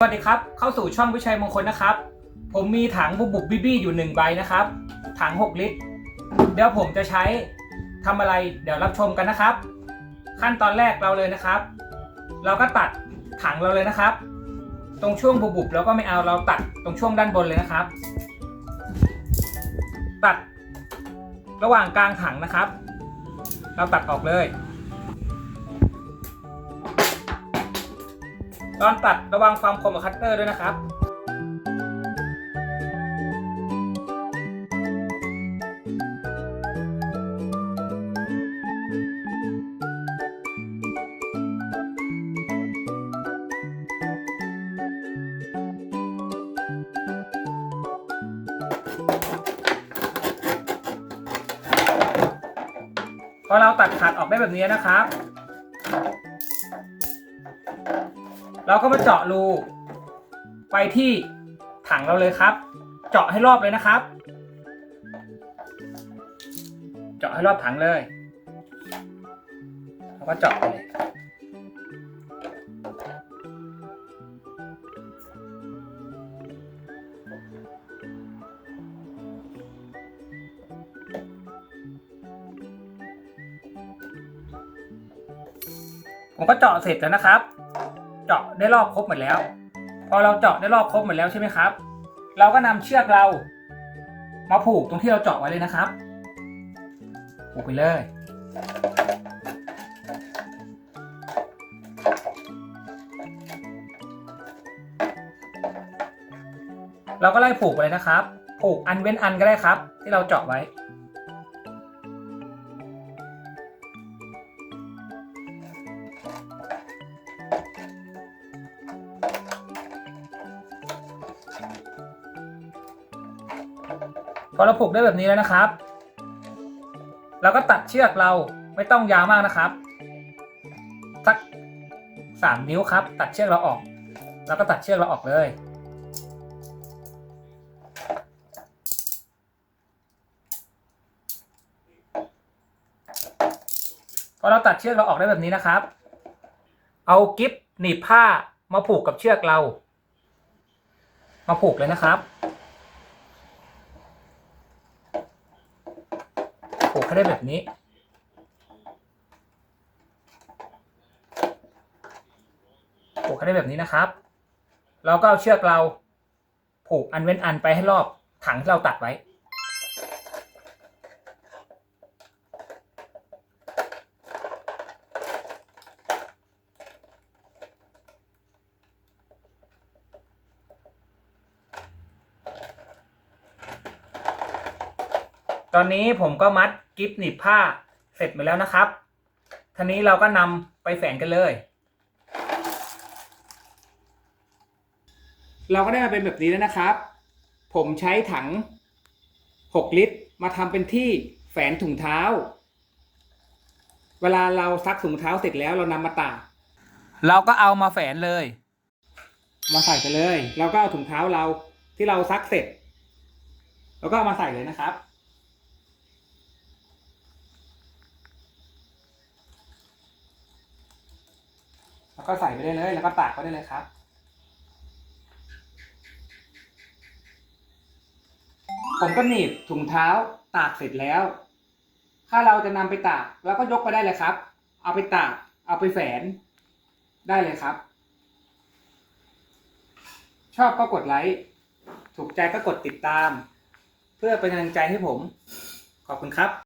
สวัสดีครับ เข้าสู่ช่องวิชัยมงคลนะครับ ผมมีถังบุบบุบบิบี้อยู่หนึ่งใบนะครับ ถัง 6 ลิตร เดี๋ยวผมจะใช้ทำอะไร เดี๋ยวรับชมกันนะครับ ขั้นตอนแรกเราเลยนะครับ เราก็ตัดถังเราเลยนะครับ ตรงช่วงบุบบุบเราก็ไม่เอาเราตัดตรงช่วงด้านบนเลยนะครับ ตัดระหว่างกลางถังนะครับ เราตัดออกเลย ตอนตัดระวังความคมกับคัตเตอร์ด้วยนะครับพอเราตัดขาดออกได้แบบนี้นะครับ เราก็มาเจาะรูไปที่ถังเราเลยครับ เจาะให้รอบเลยนะครับ เจาะให้รอบถังเลยแล้วก็เจาะไปเลยผมก็เจาะเสร็จแล้วนะครับ เจาะได้รอบครบหมดแล้ว พอเราเจาะได้รอบครบหมดแล้วใช่ไหมครับ เราก็นำเชือกเรา มาผูกตรงที่เราเจาะไว้เลยนะครับ ผูกไปเลยเราก็ไล่ผูกไปเลยนะครับ ผูกอันเว้นอันก็ได้ครับ ที่เราเจาะไว้ พ พอเราผูกได้แบบนี้แล้วนะครับ เราก็ตัดเชือกเราไม่ต้องยาวมากนะครับสักสามนิ้วครับ ตัดเชือกเราออก แล้วก็ตัดเชือกเราออกเลย พอเราตัดเชือกเราออกได้แบบนี้นะครับ เอากิ๊บหนีบผ้ามาผูกกับเชือกเรา มาผูกเลยนะครับ กให้ได้แบบนี้ ผูกให้ได้แบบนี้นะครับ เราก็เอาเชือกเราผูกอันเว้นอันไปให้รอบถังที่เราตัดไว้ ตอนนี้ผมก็มัด กิฟหนีบผ้าเสร็จไปแล้วนะครับทีนี้เราก็นำไปแฝงกันเลย เราก็ได้มาเป็นแบบนี้แล้วนะครับ ผมใช้ถัง 6 ลิตร มาทำเป็นที่แฝนถุงเท้า เวลาเราซักถุงเท้าเสร็จแล้วเรานำมาตากเราก็เอามาแฝนเลย มาใส่กันเลย เราก็เอาถุงเท้าเราที่เราซักเสร็จ แล้วก็เอามาใส่เลยนะครับ แล้ว ก็ใส่ไปได้เลย แล้วก็ตากไปได้เลยครับ ผมก็หนีบถุงเท้าตากเสร็จแล้ว ถ้าเราจะนำไปตากเราก็ยกไปได้เลยครับ เอาไปตาก เอาไปแฝนได้เลยครับ ชอบก็กดไลค์ ถูกใจก็กดติดตาม เพื่อเป็นกำลังใจให้ผม ขอบคุณครับ